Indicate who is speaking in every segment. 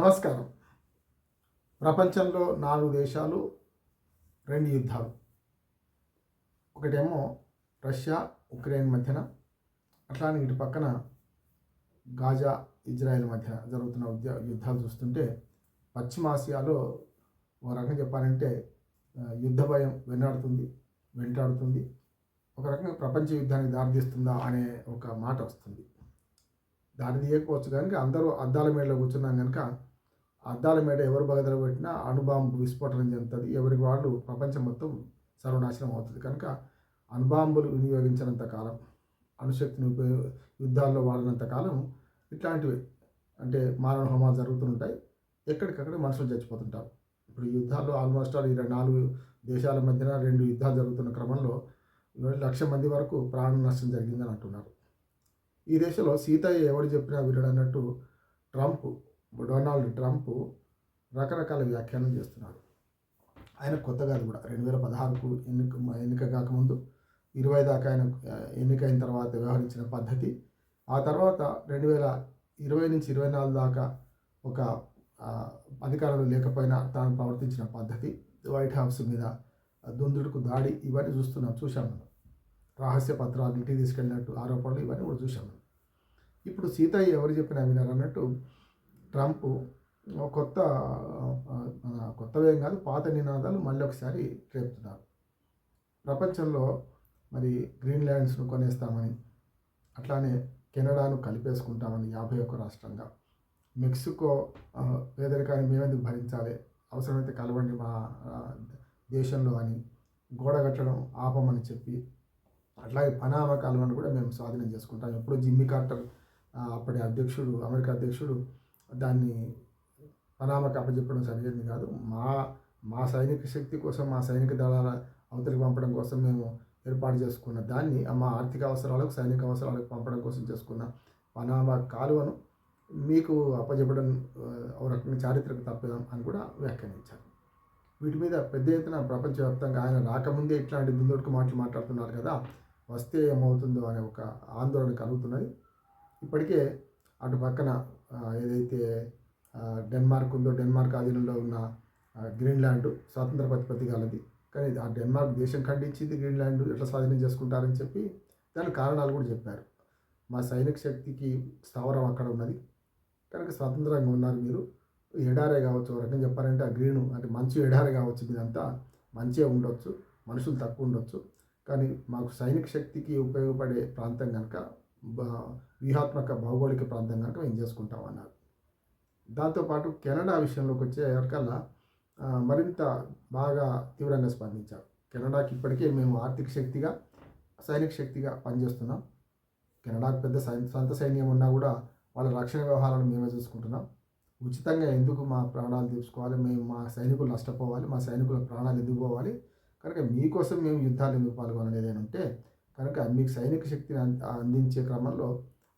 Speaker 1: నమస్కారం. ప్రపంచంలో నాలుగు దేశాలు రెండు యుద్ధాలు. ఒకటేమో రష్యా ఉక్రెయిన్ మధ్యన అట్లానే ఇటు పక్కన గాజా ఇజ్రాయెల్ మధ్య జరుగుతున్న ఉద్య యుద్ధాలు చూస్తుంటే పశ్చిమాసియాలో ఒక రకంగా చెప్పాలంటే యుద్ధ భయం వెన్నాడుతుంది వెంటాడుతుంది. ఒక రకంగా ప్రపంచ యుద్ధానికి దారితీస్తుందా అనే ఒక మాట వస్తుంది. దారి తీయకపోవచ్చు కనుక అందరూ అద్దాల మేడలో కూర్చున్నాం కనుక అద్దాల మేడ ఎవరు బగదలు పెట్టినా అణుబాంబు విస్ఫోటనం చెందుతుంది. ఎవరికి వాళ్ళు ప్రపంచం మొత్తం సర్వనాశనం అవుతుంది. కనుక అణుబాంబులు వినియోగించినంత కాలం అణుశక్తిని ఉపయోగ యుద్ధాల్లో వాడినంత కాలం ఇట్లాంటివి. అంటే మారణ హోమాలు జరుగుతుంటాయి. ఎక్కడికక్కడ మనుషులు చచ్చిపోతుంటారు. ఇప్పుడు యుద్ధాల్లో ఆల్మోస్ట్ ఆల్ ఇరవై నాలుగు దేశాల మధ్యన రెండు యుద్ధాలు జరుగుతున్న క్రమంలో లక్ష మంది వరకు ప్రాణ నష్టం జరిగిందని అంటున్నారు. ఈ దేశంలో సీతయ్య ఎవడు చెప్పినా వినడన్నట్టు ట్రంప్ డొనాల్డ్ ట్రంప్ రకరకాల వ్యాఖ్యానం చేస్తున్నారు. ఆయన కొత్త కాదు కూడా. రెండు వేల పదహారుకు ఎన్నిక ఎన్నిక కాకముందు ఇరవై దాకా ఆయన ఎన్నికైన తర్వాత వ్యవహరించిన పద్ధతి ఆ తర్వాత రెండు వేల ఇరవై నుంచి ఇరవై నాలుగు దాకా ఒక ఆ, అధికారంలో లేకపోయినా తాను ప్రవర్తించిన పద్ధతి వైట్ హౌస్ మీద దుందుడుకు దాడి ఇవన్నీ చూస్తున్నాం చూశాం మనం. రహస్య పత్రాలు ఇంటికి తీసుకెళ్ళినట్టు ఆరోపణలు ఇవన్నీ కూడా చూశాం మనం. ఇప్పుడు సీతయ్య ఎవరు చెప్పినా వినారన్నట్టు ట్రంప్ ఒక కొత్త కొత్తవేం కాదు పాత నినాదాలు మళ్ళీ ఒకసారి రేపుతున్నారు. ప్రపంచంలో మరి గ్రీన్లాండ్స్ను కొనేస్తామని అట్లానే కెనడాను కలిపేసుకుంటామని యాభై ఒక్క రాష్ట్రంగా. మెక్సికో పేదరికాన్ని మేమెందుకు భరించాలి? అవసరమైతే కలవండి మా దేశంలో అని గోడ కట్టడం ఆపమని చెప్పి అట్లాగే పనామా కాలువను కూడా మేము స్వాధీనం చేసుకుంటాం. ఎప్పుడు జిమ్మి కార్టర్ అప్పటి అధ్యక్షుడు అమెరికా అధ్యక్షుడు దాన్ని పనామాకి అప్పచెప్పడం సరైనది కాదు. మా మా సైనిక శక్తి కోసం మా సైనిక దళాల అవతలికి పంపడం కోసం మేము ఏర్పాటు చేసుకున్న దాన్ని మా ఆర్థిక అవసరాలకు సైనిక అవసరాలకు పంపడం కోసం చేసుకున్న పనామా కాలువను మీకు అప్పచెప్పడం ఒక రకంగా చారిత్రక తప్పేదాం అని కూడా వ్యాఖ్యానించారు. వీటి మీద పెద్ద ఎత్తున ప్రపంచవ్యాప్తంగా ఆయన రాకముందే ఇట్లాంటి దుందొడుకు మాటలు మాట్లాడుతున్నారు కదా వస్తే ఏమవుతుందో అనే ఒక ఆందోళన కలుగుతున్నది. ఇప్పటికే అటు పక్కన ఏదైతే డెన్మార్క్ ఉందో డెన్మార్క్ ఆధీనంలో ఉన్న గ్రీన్లాండ్ స్వాతంత్ర ప్రతిపత్తి గలది. కానీ ఆ డెన్మార్క్ దేశం ఖండించింది గ్రీన్లాండ్ ఎట్లా స్వాధీనం చేసుకుంటారని చెప్పి దాని కారణాలు కూడా చెప్పారు. మా సైనిక శక్తికి స్థావరం అక్కడ ఉన్నది. కనుక స్వతంత్రంగా ఉన్నారు మీరు. ఎడారే కావచ్చు ఒక రకంగా చెప్పాలంటే ఆ గ్రీను అంటే మంచి ఎడారే కావచ్చు మీదంతా. మంచిగా ఉండొచ్చు మనుషులు తక్కువ ఉండొచ్చు. కానీ మాకు సైనిక శక్తికి ఉపయోగపడే ప్రాంతం కనుక వ్యూహాత్మక భౌగోళిక ప్రాంతం కనుక మేము చేసుకుంటాం అన్నారు. దాంతోపాటు కెనడా విషయంలోకి వచ్చే ఎవరికల్లా మరింత బాగా తీవ్రంగా స్పందించారు. కెనడాకి ఇప్పటికే మేము ఆర్థిక శక్తిగా సైనిక శక్తిగా పనిచేస్తున్నాం. కెనడాకు పెద్ద సొంత సైన్యం ఉన్నా కూడా వాళ్ళ రక్షణ వ్యవహారాలను మేమే చూసుకుంటున్నాం. ఉచితంగా ఎందుకు మా ప్రాణాలు తీసుకోవాలి? మేము మా సైనికులు నష్టపోవాలి మా సైనికుల ప్రాణాలు ఎందుకు పోవాలి? కనుక మీకోసం మేము యుద్ధాలు ఎందుకు పాల్గొనలేదని ఉంటే కనుక మీకు సైనిక శక్తిని అందించే క్రమంలో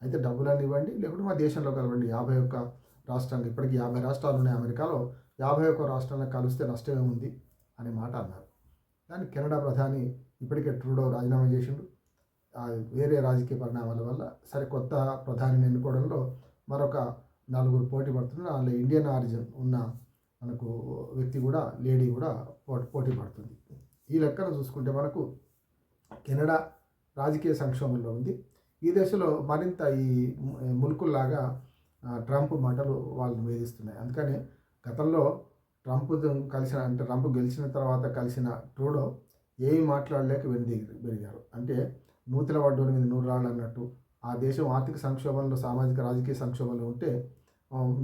Speaker 1: అయితే డబ్బులను ఇవ్వండి లేకుంటే మా దేశంలో కలవండి. యాభై ఒక్క రాష్ట్రాలు ఇప్పటికి యాభై రాష్ట్రాలు ఉన్నాయి అమెరికాలో. యాభై ఒక్క రాష్ట్రాలను కలిస్తే నష్టమే ఉంది అనే మాట అన్నారు. దానికి కెనడా ప్రధాని ఇప్పటికే ట్రూడో రాజీనామా చేసిండు. వేరే రాజకీయ పరిణామాల వల్ల సరే కొత్త ప్రధానిని ఎన్నుకోవడంలో మరొక నలుగురు పోటీ పడుతున్నారు. అందులో ఇండియన్ ఆరిజిన్ ఉన్న మనకు వ్యక్తి కూడా లేడీ కూడా పోటీ పడుతుంది. ఈ లెక్కన చూసుకుంటే మనకు కెనడా రాజకీయ సంక్షోభంలో ఉంది. ఈ దశలో మరింత ఈ ములుకుల్లాగా ట్రంప్ మాటలు వాళ్ళని వేధిస్తున్నాయి అందుకని గతంలో ట్రంప్ కలిసిన అంటే ట్రంప్ గెలిచిన తర్వాత కలిసిన ట్రూడో ఏమి మాట్లాడలేక వెనుదిగి పెరిగారు అంటే నూతన వడ్డోల మీద నూరు రాళ్ళు అన్నట్టు ఆ దేశం ఆర్థిక సంక్షోభంలో సామాజిక రాజకీయ సంక్షోభంలో ఉంటే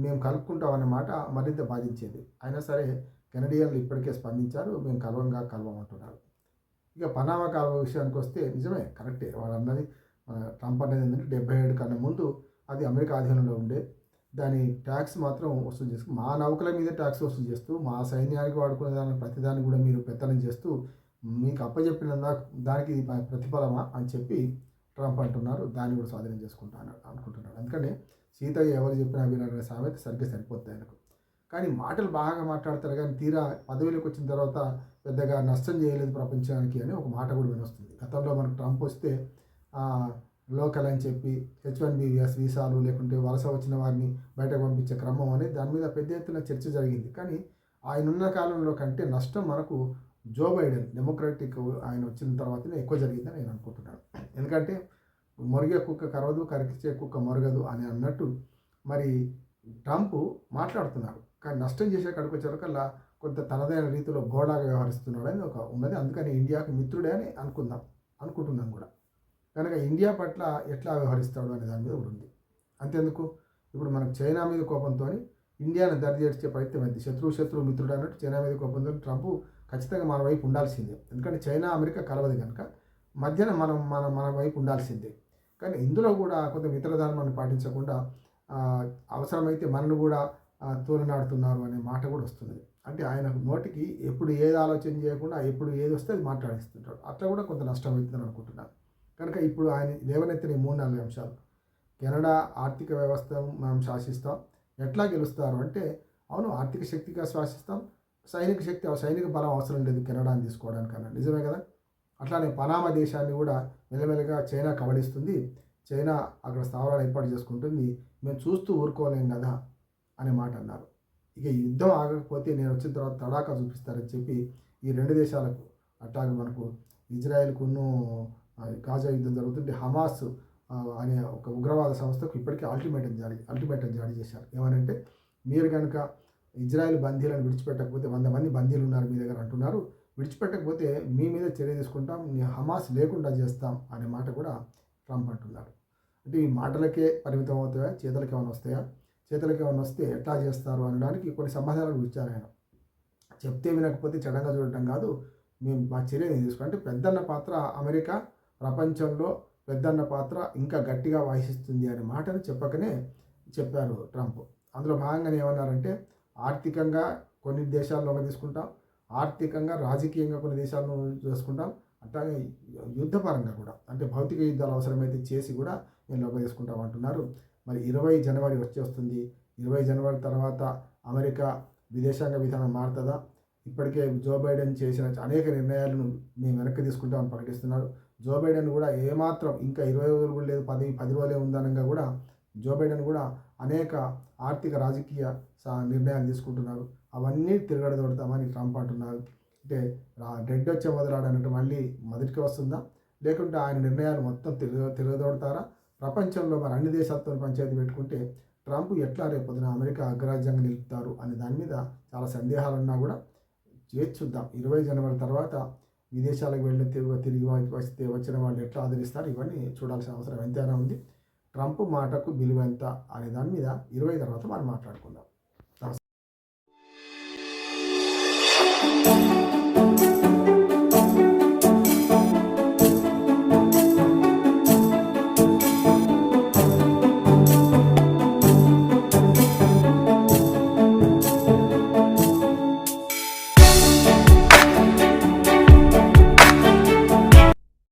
Speaker 1: మేము కలుపుకుంటామనే మాట మరింత బాధించేది. అయినా సరే కెనడియన్లు ఇప్పటికే స్పందించారు. మేము కలవంగా కలవమంటున్నారు. ఇక పనామా కాలువ విషయానికి వస్తే నిజమే కరెక్టే. వాడు అన్నది ట్రంప్ అనేది ఏంటంటే డెబ్బై ఏడు కన్నా ముందు అది అమెరికా ఆధీనంలో ఉండే. దాని ట్యాక్స్ మాత్రం వసూలు చేస్తూ మా నౌకల మీద ట్యాక్స్ వసూలు చేస్తూ మా సైన్యానికి వాడుకునే దాని ప్రతిదాన్ని కూడా మీరు పెత్తనం చేస్తూ మీకు అప్పచెప్పిన దానికి ప్రతిఫలమా అని చెప్పి ట్రంప్ అంటున్నారు. దాన్ని కూడా స్వాధీనం చేసుకుంటాను అనుకుంటున్నాడు. ఎందుకంటే సీతయ్య ఎవరు చెప్పినా వినడమే సామెత సరిగ్గా సరిపోతుంది ఆయనకు. కానీ మాటలు బాగా మాట్లాడతారు కానీ తీరా పదవిలోకి వచ్చిన తర్వాత పెద్దగా నష్టం చేయలేదు ప్రపంచానికి అని ఒక మాట కూడా వినొస్తుంది. గతంలో మనకు ట్రంప్ వస్తే లోకల్ అని చెప్పి హెచ్ వన్ బీవీఎస్ వీసాలు లేకుంటే వలస వచ్చిన వారిని బయటకు పంపించే క్రమం అనేది దాని మీద పెద్ద ఎత్తున చర్చ జరిగింది. కానీ ఆయన ఉన్న కాలంలో కంటే నష్టం మనకు జో బైడెన్ డెమోక్రటిక్ ఆయన వచ్చిన తర్వాతనే ఎక్కువ జరిగిందని నేను అనుకుంటున్నాను. ఎందుకంటే మొరిగే కుక్క కరవదు కరికిచ్చే కుక్క మొరగదు అని అన్నట్టు మరి ట్రంప్ మాట్లాడుతున్నారు. కానీ నష్టం చేసే కడుకొచ్చేవరకల్లా కొంత తనదైన రీతిలో గోడాగా వ్యవహరిస్తున్నాడని ఒక ఉన్నది. అందుకని ఇండియాకు మిత్రుడే అని అనుకుందాం అనుకుంటున్నాం కూడా. కనుక ఇండియా పట్ల ఎట్లా వ్యవహరిస్తాడు అనే దాని మీద కూడా ఉంది. అంతేందుకు? ఇప్పుడు మనకు చైనా మీద కోపంతో ఇండియాను దరిచేర్చే ప్రయత్నం అయింది. శత్రువు శత్రువు మిత్రుడు అన్నట్టు చైనా మీద కోపంతో ట్రంప్ ఖచ్చితంగా మన వైపు ఉండాల్సిందే. ఎందుకంటే చైనా అమెరికా కలవదు కనుక మధ్యన మనం మన మన వైపు ఉండాల్సిందే. కానీ ఇందులో కూడా కొంత మిత్రధర్మాన్ని పాటించకుండా అవసరమైతే మనను కూడా తోలనాడుతున్నారు అనే మాట కూడా వస్తుంది. అంటే ఆయన నోటికి ఎప్పుడు ఏది ఆలోచన చేయకుండా ఎప్పుడు ఏది వస్తే అది మాట్లాడిస్తుంటాడు. అట్లా కూడా కొంత నష్టం అవుతుందని అనుకుంటున్నాను. కనుక ఇప్పుడు ఆయన లేవనెత్తిన మూడు నాలుగు అంశాలు. కెనడా ఆర్థిక వ్యవస్థ మనం శాసిస్తాం. ఎట్లా గెలుస్తారు అంటే అవును ఆర్థిక శక్తిగా శాసిస్తాం. సైనిక శక్తి సైనిక బలం అవసరం లేదు కెనడాని తీసుకోవడానికన్నా నిజమే కదా? అట్లానే పనామా దేశాన్ని కూడా మెల్లమెల్లగా చైనా కబడిస్తుంది చైనా అక్కడ స్థావరాలు ఏర్పాటు చేసుకుంటుంది. మేము చూస్తూ ఊరుకోలేం కదా? అనే మాట అన్నారు. ఇక యుద్ధం ఆగకపోతే నేను వచ్చిన తర్వాత తడాకా చూపిస్తారని చెప్పి ఈ రెండు దేశాలకు అట్లాగే మనకు ఇజ్రాయెల్కును గాజా యుద్ధం జరుగుతుంటే హమాస్ అనే ఒక ఉగ్రవాద సంస్థకు ఇప్పటికే అల్టిమేటం జారీ అల్టిమేటం జారీ చేశారు. ఏమనంటే మీరు కనుక ఇజ్రాయెల్ బందీలను విడిచిపెట్టకపోతే వంద మంది బందీలు ఉన్నారు మీ దగ్గర అంటున్నారు. విడిచిపెట్టకపోతే మీ మీద చర్య తీసుకుంటాం మీ హమాస్ లేకుండా చేస్తాం అనే మాట కూడా ట్రంప్ అంటున్నారు. అంటే ఈ మాటలకే పరిమితం అవుతాయా చేతులకి ఏమైనా వస్తాయా? చేతులకి ఏమైనా వస్తే ఎట్లా చేస్తారు అనడానికి కొన్ని సమాధానాలు ఇచ్చారు ఆయన. చెప్తే వినకపోతే చెడంగా చూడటం కాదు. మేము మా చర్యని తీసుకుంటే అంటే పెద్దన్న పాత్ర అమెరికా ప్రపంచంలో పెద్దన్న పాత్ర ఇంకా గట్టిగా వహిస్తుంది అనే మాటను చెప్పకనే చెప్పారు ట్రంప్. అందులో భాగంగానే ఏమన్నారంటే ఆర్థికంగా కొన్ని దేశాల్లో తీసుకుంటాం ఆర్థికంగా రాజకీయంగా కొన్ని దేశాలను చేసుకుంటాం అట్లాగే యుద్ధపరంగా కూడా. అంటే భౌతిక యుద్ధాలు అవసరమైతే చేసి కూడా నేను లోపల తీసుకుంటాం అంటున్నారు. మరి ఇరవై జనవరి వచ్చేస్తుంది ఇరవై జనవరి తర్వాత అమెరికా విదేశాంగ విధానం మారుతుందా? ఇప్పటికే జో బైడెన్ చేసిన అనేక నిర్ణయాలను మేము వెనక్కి తీసుకుంటామని ప్రకటిస్తున్నారు. జో బైడెన్ కూడా ఏమాత్రం ఇంకా ఇరవై రోజులు కూడా లేదు పది పది రోజులే ఉందనగా కూడా జో బైడెన్ కూడా అనేక ఆర్థిక రాజకీయ సా- నిర్ణయాలు తీసుకుంటున్నారు. అవన్నీ తిరగడదొడతామని ట్రంప్ అంటున్నారు. అంటే రెడ్ వచ్చే మొదలాడనట్టు మళ్ళీ మొదటికి వస్తుందా? లేకుంటే ఆయన నిర్ణయాలు మొత్తం తిరగ తిరగదోడతారా? ప్రపంచంలో మరి అన్ని దేశాలతో పంచాయతీ పెట్టుకుంటే ట్రంప్ ఎట్లా రేపు పొద్దున అమెరికా అగ్రరాజ్యంగా నిలుపుతారు అనే దాని మీద చాలా సందేహాలు ఉన్నా కూడా చేసి చూద్దాం. ఇరవై జనవరి తర్వాత విదేశాలకు వెళ్ళి తిరిగి తిరిగి వస్తే వచ్చిన వాళ్ళు ఎట్లా ఆదరిస్తారు ఇవన్నీ చూడాల్సిన అవసరం ఎంతైనా ఉంది. ట్రంప్ మాటకు విలువ ఎంత అనే దాని మీద ఇరవై తర్వాత మనం మాట్లాడుకుందాం.